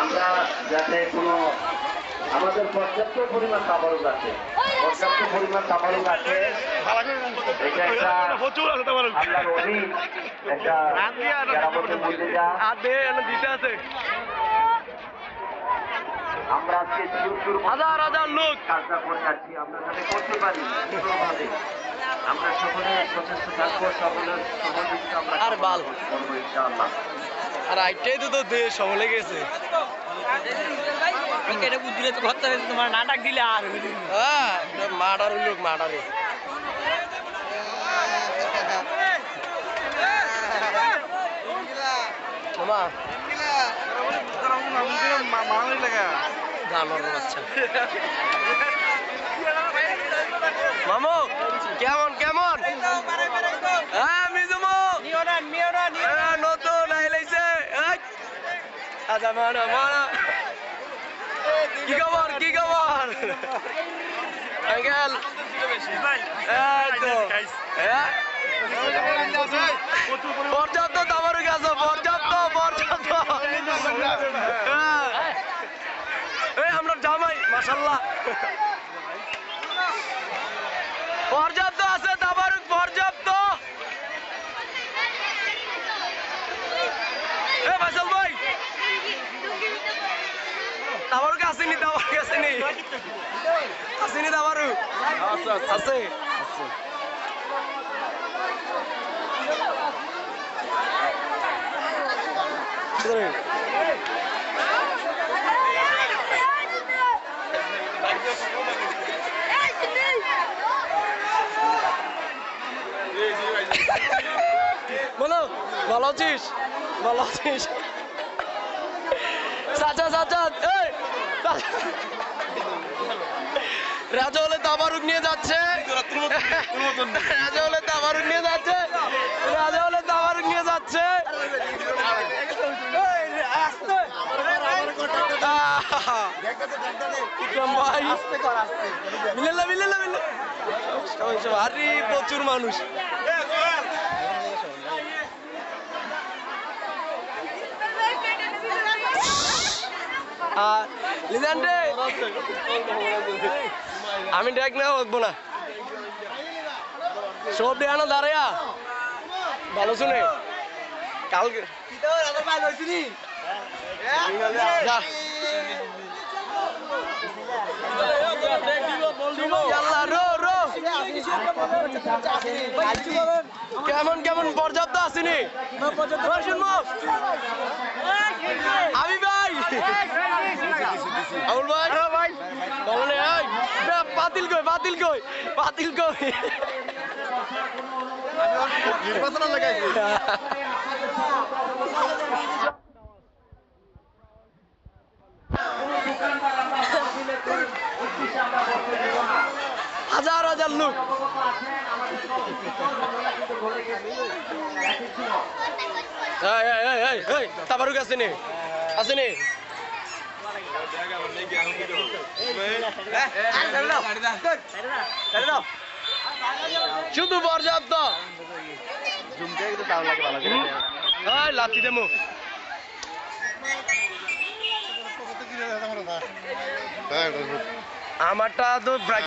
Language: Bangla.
আমরা যাতে কোনো আমাদের পর্যাপ্ত পরিমাণ তাবারুক আছে। পর্যাপ্ত পরিমাণ তাবারুক আছে। এটা একটা প্রচুর আছে তোমার আল্লাহর অলি একটা কেরামতের মধ্যে যা। আছে আমরা আজকে হাজার হাজার লোক। কাজটা করে যাচ্ছি। আমরা যাতে করতে পারি আমরা সকলে সচেষ্ট থাকব সকলের সহযোগিতা আমরা করব ইনশাআল্লাহ। আর আইটাই তো তো সমলে গেছে। তোমার নাটক দিলে আর হ্যাঁ মার্ডার লোক মার্ডারে মামা। বাচ্চা। মামু কেমন কেমন হ্যাঁ মিজুমু হ্যাঁ, নতুন আইলাইছে এই। আচ্ছা মানা মানা কি খবর কি খবর আঙ্কেল পর্যাপ্ত তামারু গেছো পর্যাপ্ত পর্যাপ্ত। আমরা জামাই মাসাল্লাহ পর্যাপ্ত আছে তাবারুক পর্যাপ্ত এ ফাইসাল ভাই আসেনি তাবারুক আসেনি আসেনি তাবারুক আছে বলো ভালো আছিস ভালো আছিস চাচা চাচা এই। রাজা হলে তাবারুক নিয়ে যাচ্ছে। রাজা হলে তাবারুক নিয়ে যাচ্ছে। রাজা হলে তাবারুক নিয়ে যাচ্ছে। আরে, প্রচুর মানুষ। আর লিজান রে আমি ডেক না হব না সব দেখানো দাঁড়ায়া ভালো শুনে। কালকে কেমন কেমন? পর্যাপ্ত আসেনি আমি ভাই আবুল ভাই। ভাই। বলে এই বাতিল কই বাতিল কই বাতিল কই। নির্বাচন লাগাইছে হাজার হাজার লোক। তাবারুক আসেনি। আসেনি? শুধু পর্যাপ্ত দেমু হ্যাঁ আমারটা তো